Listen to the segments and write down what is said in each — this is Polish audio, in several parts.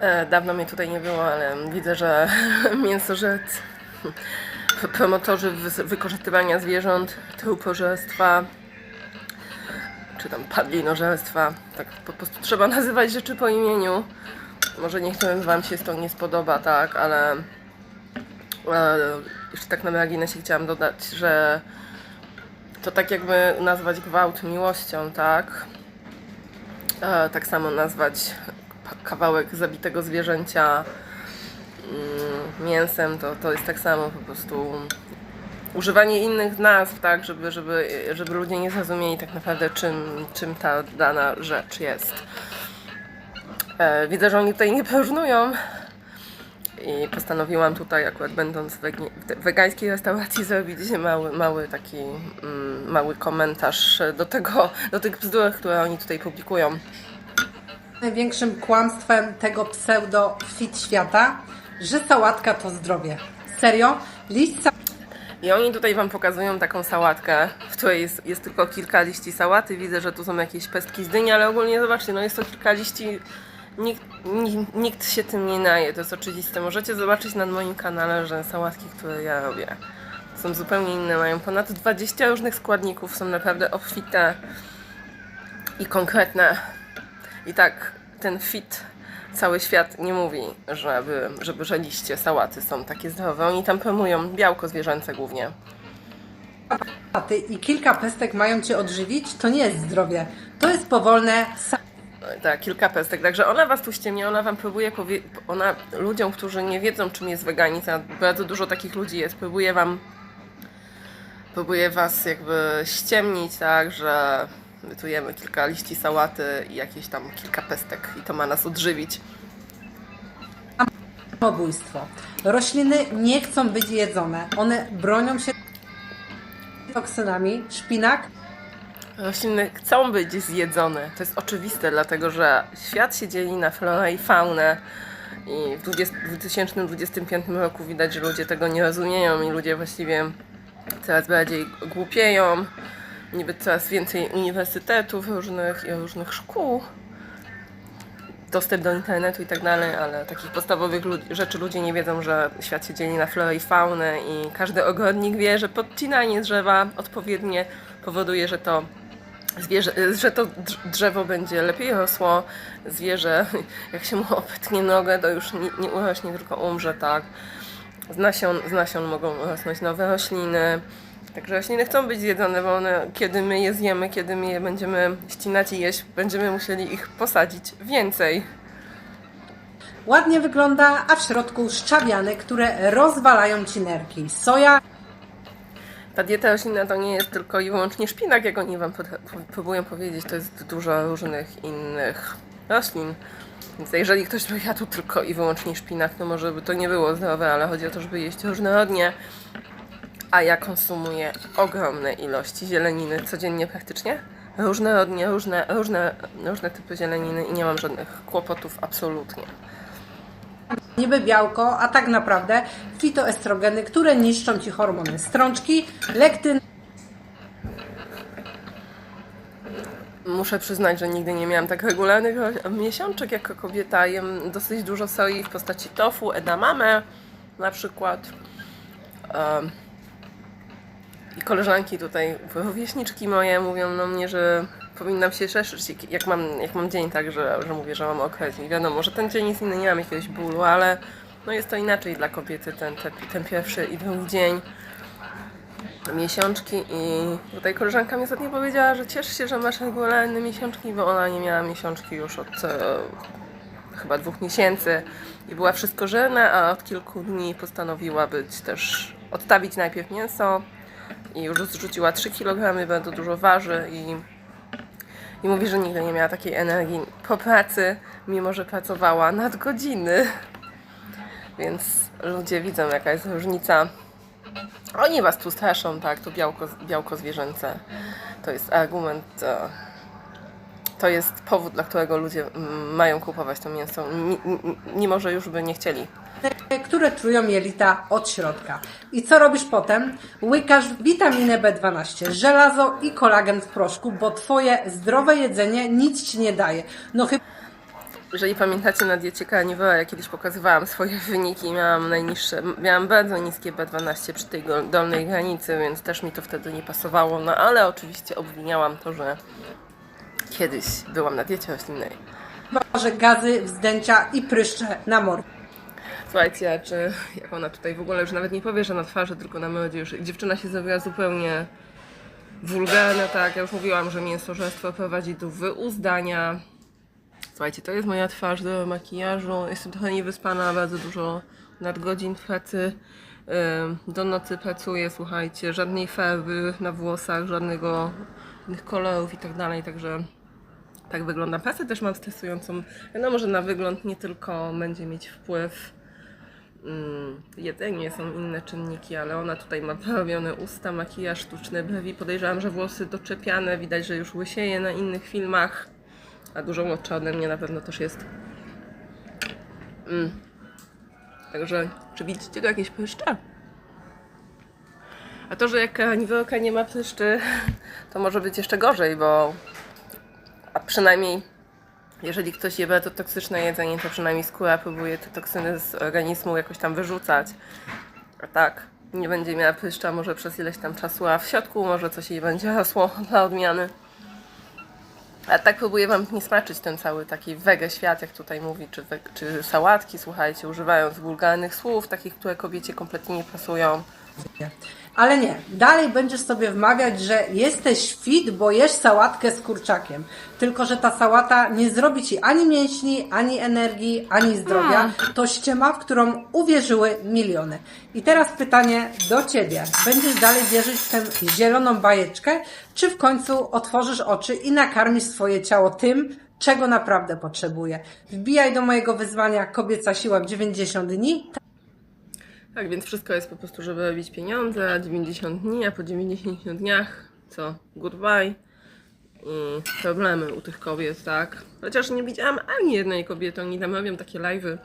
E, dawno mnie tutaj nie było, ale widzę, że mięsożec, p- promotorzy wykorzystywania zwierząt, trupożerstwa, czy tam padlinożerstwa, tak po prostu trzeba nazywać rzeczy po imieniu. Może niektórym Wam się to nie spodoba, tak, ale e, jeszcze tak na marginesie chciałam dodać, że to tak jakby nazwać gwałt miłością, tak? E, tak samo nazwać kawałek zabitego zwierzęcia mm, mięsem, to, to jest tak samo po prostu używanie innych nazw, tak, żeby, żeby, żeby ludzie nie zrozumieli tak naprawdę czym, czym ta dana rzecz jest. E, widzę, że oni tutaj nie próżnują i postanowiłam tutaj akurat będąc w wegańskiej restauracji zrobić mały, mały taki mm, mały komentarz do tego, do tych bzdur, które oni tutaj publikują. Największym kłamstwem tego pseudo fit świata, że sałatka to zdrowie. Serio? Liść sa- I oni tutaj Wam pokazują taką sałatkę, w której jest, jest tylko kilka liści sałaty. Widzę, że tu są jakieś pestki z dyni, ale ogólnie zobaczcie, no jest to kilka liści. Nikt, nikt, się tym nie naje, to jest oczywiste. Możecie zobaczyć na moim kanale, że sałatki, które ja robię, są zupełnie inne. Mają ponad 20 różnych składników, są naprawdę obfite i konkretne. I tak, ten fit cały świat nie mówi, żeby, żeby że liście sałaty są takie zdrowe. Oni tam promują białko zwierzęce głównie. sałaty i kilka pestek mają cię odżywić, to nie jest zdrowie. To jest powolne sa- Tak, kilka pestek. Także ona was tu ściemnia, ona wam próbuje powie- ona ludziom, którzy nie wiedzą czym jest weganizm, a bardzo dużo takich ludzi jest, próbuje wam próbuje was jakby ściemnić, tak, że my tu jemy kilka liści sałaty i jakieś tam kilka pestek i to ma nas odżywić. samobójstwo. Rośliny nie chcą być jedzone. One bronią się toksynami. Szpinak Rośliny chcą być zjedzone. To jest oczywiste, dlatego że świat się dzieli na florę i faunę. I w 20, w 2025 roku widać, że ludzie tego nie rozumieją i ludzie właściwie coraz bardziej głupieją. Niby coraz więcej uniwersytetów różnych i różnych szkół. Dostęp do internetu i tak dalej, ale takich podstawowych rzeczy ludzie nie wiedzą, że świat się dzieli na florę i faunę i każdy ogrodnik wie, że podcinanie drzewa odpowiednie powoduje, że to zwierzę, że to drz- drzewo będzie lepiej rosło, zwierzę, jak się mu opętnie nogę, to już nie, nie urośnie, tylko umrze, tak. Z nasion, z nasion mogą rosnąć nowe rośliny. Także rośliny chcą być zjedzone, bo one, kiedy my je zjemy, kiedy my je będziemy ścinać i jeść, będziemy musieli ich posadzić więcej. ładnie wygląda, a w środku szczawiany, które rozwalają ci nerki. Soja Ta dieta roślinna to nie jest tylko i wyłącznie szpinak, jak oni wam próbują powiedzieć, to jest dużo różnych innych roślin. Więc jeżeli ktoś by jadł tylko i wyłącznie szpinak, to może by to nie było zdrowe, ale chodzi o to, żeby jeść różnorodnie. A ja konsumuję ogromne ilości zieleniny codziennie praktycznie. Różnorodnie, różne, różne, różne typy zieleniny i nie mam żadnych kłopotów absolutnie. niby białko, a tak naprawdę fitoestrogeny, które niszczą ci hormony strączki, lektyny, Muszę przyznać, że nigdy nie miałam tak regularnych miesiączek jako kobieta. Jem dosyć dużo soi w postaci tofu, edamame na przykład. Em, I koleżanki tutaj, rówieśniczki moje mówią do mnie, że powinnam się cieszyć, jak- mam, jak mam dzień tak, że, że mówię, że mam okres. I wiadomo, że ten dzień jest inny, nie mam jakiegoś bólu, ale no jest to inaczej dla kobiety, ten, ten, ten pierwszy i drugi dzień miesiączki i tutaj koleżanka mi ostatnio powiedziała, że ciesz się, że masz regularne miesiączki, bo ona nie miała miesiączki już od e, chyba dwóch miesięcy i była wszystko żelna, a od kilku dni postanowiła być też odstawić najpierw mięso i już zrzuciła 3 kg, bardzo dużo waży i, i mówi, że nigdy nie miała takiej energii po pracy, mimo że pracowała nadgodziny. Więc ludzie widzą jaka jest różnica oni was tu straszą, tak, to białko, białko zwierzęce. To jest argument, to jest powód, dla którego ludzie mają kupować to mięso, mi- mi- mimo że już by nie chcieli. Które trują jelita od środka. I co robisz potem? Łykasz witaminę B12, żelazo i kolagen w proszku, bo twoje zdrowe jedzenie nic ci nie daje. No chyba Jeżeli pamiętacie na diecie Carnivora, ja kiedyś pokazywałam swoje wyniki, miałam najniższe, miałam bardzo niskie B12 przy tej dolnej granicy, więc też mi to wtedy nie pasowało, no ale oczywiście obwiniałam to, że kiedyś byłam na diecie roślinnej. Może gazy, wzdęcia i pryszcze na mordzie. Słuchajcie, czy jak ona tutaj w ogóle już nawet nie powie, że na twarzy, tylko na mordzie już dziewczyna się zrobiła zupełnie wulgarna, tak, ja już mówiłam, że mięsożerstwo prowadzi do wyuzdania. Słuchajcie, to jest moja twarz do makijażu, jestem trochę niewyspana, bardzo dużo nadgodzin pracy. Do nocy pracuję, słuchajcie, żadnej farby na włosach, żadnego żadnych kolorów i tak dalej, także tak wygląda. Pracę też mam stresującą. Wiadomo, że na wygląd nie tylko będzie mieć wpływ jedzenie, są inne czynniki, ale ona tutaj ma porobione usta, makijaż, sztuczne brwi. Podejrzewam, że włosy doczepiane, widać, że już łysieje na innych filmach, a dużo młodsza ode mnie na pewno też jest. Mm. Także, czy widzicie tu jakieś pryszcze? A to, że jak niwełka nie ma pryszczy, to może być jeszcze gorzej, bo a przynajmniej jeżeli ktoś je bardzo toksyczne jedzenie, to przynajmniej skóra próbuje te toksyny z organizmu jakoś tam wyrzucać. A tak, nie będzie miała pryszcza może przez ileś tam czasu, a w środku może coś jej będzie rosło dla odmiany. A tak próbuję Wam nie smaczyć ten cały taki wege świat, jak tutaj mówi, czy, we, czy sałatki, słuchajcie, używając wulgarnych słów, takich, które kobiecie kompletnie nie pasują. Ale nie, dalej będziesz sobie wmawiać, że jesteś fit, bo jesz sałatkę z kurczakiem. Tylko, że ta sałata nie zrobi ci ani mięśni, ani energii, ani zdrowia. To ściema, w którą uwierzyły miliony. I teraz pytanie do ciebie. Będziesz dalej wierzyć w tę zieloną bajeczkę, czy w końcu otworzysz oczy i nakarmisz swoje ciało tym, czego naprawdę potrzebuje? Wbijaj do mojego wyzwania Kobieca Siła w 90 dni. Tak, więc wszystko jest po prostu, żeby robić pieniądze, 90 dni, a po 90 dniach co? Goodbye. I problemy u tych kobiet, tak? Chociaż nie widziałam ani jednej kobiety, oni tam robią takie live'y.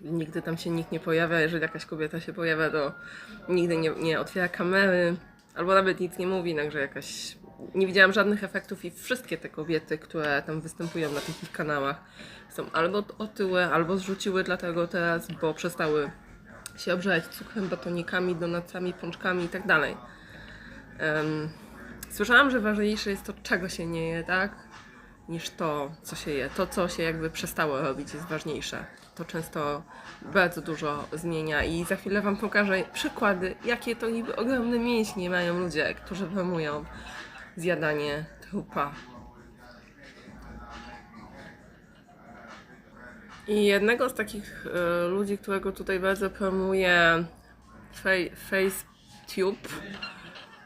Nigdy tam się nikt nie pojawia, jeżeli jakaś kobieta się pojawia, to nigdy nie, nie otwiera kamery, albo nawet nic nie mówi, także jakaś... Nie widziałam żadnych efektów i wszystkie te kobiety, które tam występują na tych kanałach są albo otyłe, albo zrzuciły dlatego teraz, bo przestały się obrzeć cukrem, batonikami, donacami, pączkami i tak dalej. Słyszałam, że ważniejsze jest to, czego się nie je, tak? Niż to, co się je. To, co się jakby przestało robić, jest ważniejsze. To często bardzo dużo zmienia i za chwilę Wam pokażę przykłady, jakie to niby ogromne mięśnie mają ludzie, którzy promują zjadanie trupa. I jednego z takich e, ludzi, którego tutaj bardzo promuje FaceTube,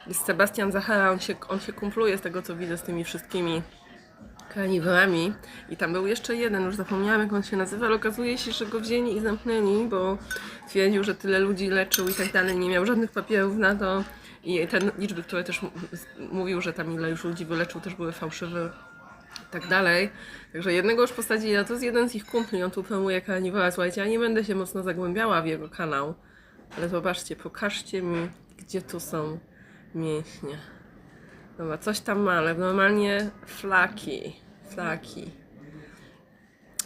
jest Sebastian Zachara. On się, on się kumpluje z tego, co widzę z tymi wszystkimi karniworami. I tam był jeszcze jeden, już zapomniałam jak on się nazywa, ale okazuje się, że go wzięli i zamknęli, bo twierdził, że tyle ludzi leczył i tak dalej, nie miał żadnych papierów na to. I te liczby, które też mówił, że tam ile już ludzi wyleczył, też były fałszywe tak dalej. Także jednego już posadzili, a to jest jeden z ich kumpli, on tu promuje karniwora. Słuchajcie, ja nie będę się mocno zagłębiała w jego kanał, ale zobaczcie, pokażcie mi, gdzie tu są mięśnie. Dobra, coś tam ma, ale normalnie flaki, flaki.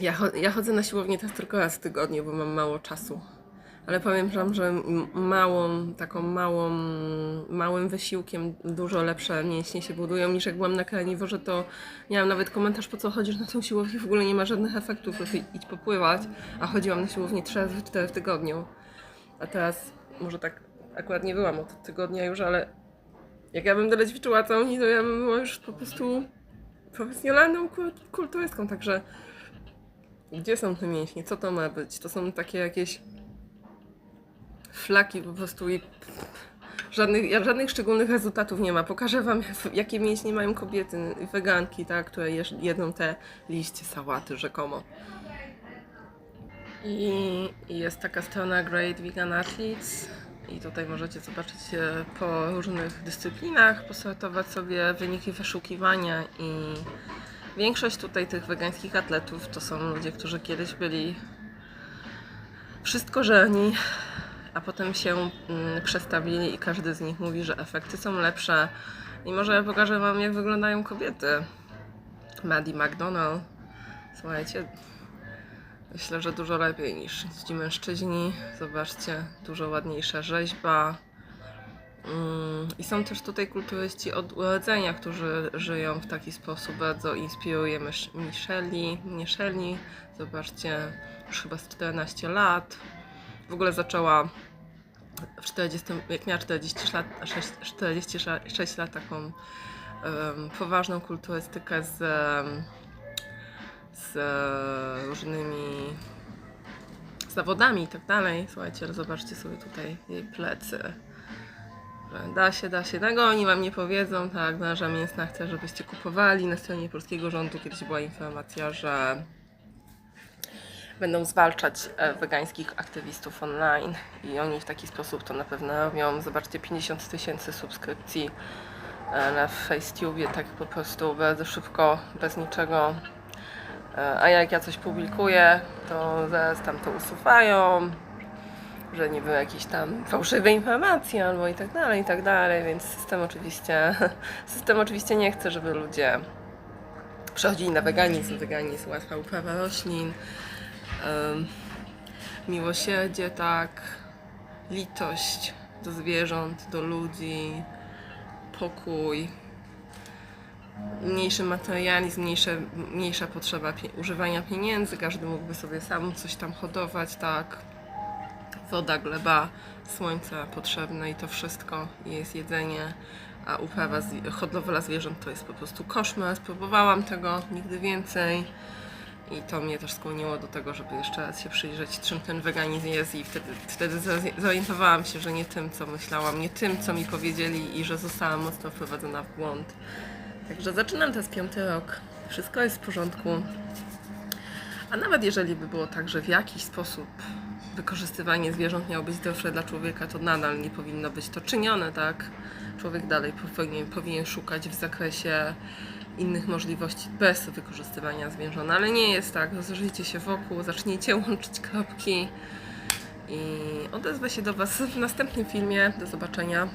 Ja, ja chodzę na siłownię też tylko raz w tygodniu, bo mam mało czasu. Ale powiem wam, że małą, taką małą, małym wysiłkiem dużo lepsze mięśnie się budują niż jak byłam na karniworze, to miałam nawet komentarz, po co chodzisz na tą siłownię, w ogóle nie ma żadnych efektów, idź popływać, a chodziłam na siłownię 3 razy 4 w tygodniu. A teraz, może tak akurat nie byłam od tygodnia już, ale jak ja bym tyle ćwiczyła całą to ja bym była już po prostu profesjonalną kul- kulturystką, także gdzie są te mięśnie? Co to ma być? To są takie jakieś flaki po prostu i żadnych, żadnych szczególnych rezultatów nie ma. Pokażę wam, jak- jakie mięśnie mają kobiety, weganki, tak, które jedzą te liście sałaty rzekomo. I i jest taka strona Great Vegan Athletes i tutaj możecie zobaczyć e, po różnych dyscyplinach, posortować sobie wyniki wyszukiwania i większość tutaj tych wegańskich atletów to są ludzie, którzy kiedyś byli wszystko żerni, a potem się mm, przestawili i każdy z nich mówi, że efekty są lepsze. I może ja pokażę Wam, jak wyglądają kobiety. Maddie McDonald, Słuchajcie, myślę, że dużo lepiej niż ci mężczyźni. Zobaczcie, dużo ładniejsza rzeźba. Mm, I są też tutaj kulturyści od urodzenia, którzy żyją w taki sposób. Bardzo inspiruje Micheli. Micheli. Zobaczcie, już chyba z 14 lat. W ogóle zaczęła w 40, jak miała 46 lat, 6, 46 lat taką em, poważną kulturystykę z, z e, różnymi zawodami i tak dalej. Słuchajcie, zobaczcie sobie tutaj jej plecy. Da się, da się. Tego oni wam nie powiedzą, tak, branża mięsna chce, żebyście kupowali. Na stronie polskiego rządu kiedyś była informacja, że będą zwalczać e, wegańskich aktywistów online i oni w taki sposób to na pewno robią. Zobaczcie, 50 tysięcy subskrypcji e, na FaceTube, tak po prostu bardzo szybko, bez niczego. E, A jak ja coś publikuję, to zaraz tam to usuwają, że nie były jakieś tam fałszywe informacje albo i tak dalej, i tak dalej, więc system oczywiście, system oczywiście nie chce, żeby ludzie przechodzili na weganizm. Weganizm łatwa uprawa roślin, miłosierdzie, tak, litość do zwierząt, do ludzi, pokój, mniejszy materializm, mniejsze, mniejsza potrzeba pie- używania pieniędzy, każdy mógłby sobie sam coś tam hodować, tak, woda, gleba, słońce potrzebne i to wszystko jest jedzenie, a uprawa hodowla zwierząt to jest po prostu koszmar. Spróbowałam tego nigdy więcej i to mnie też skłoniło do tego, żeby jeszcze raz się przyjrzeć, czym ten weganizm jest i wtedy, wtedy zori- zorientowałam się, że nie tym, co myślałam, nie tym, co mi powiedzieli i że zostałam mocno wprowadzona w błąd. Także zaczynam teraz piąty rok. Wszystko jest w porządku. A nawet jeżeli by było tak, że w jakiś sposób wykorzystywanie zwierząt miało być zdrowsze dla człowieka, to nadal nie powinno być to czynione, tak? Człowiek dalej powinien, powinien szukać w zakresie innych możliwości bez wykorzystywania zwierząt, ale nie jest tak. Rozejrzyjcie się wokół, zacznijcie łączyć kropki i odezwę się do Was w następnym filmie. Do zobaczenia.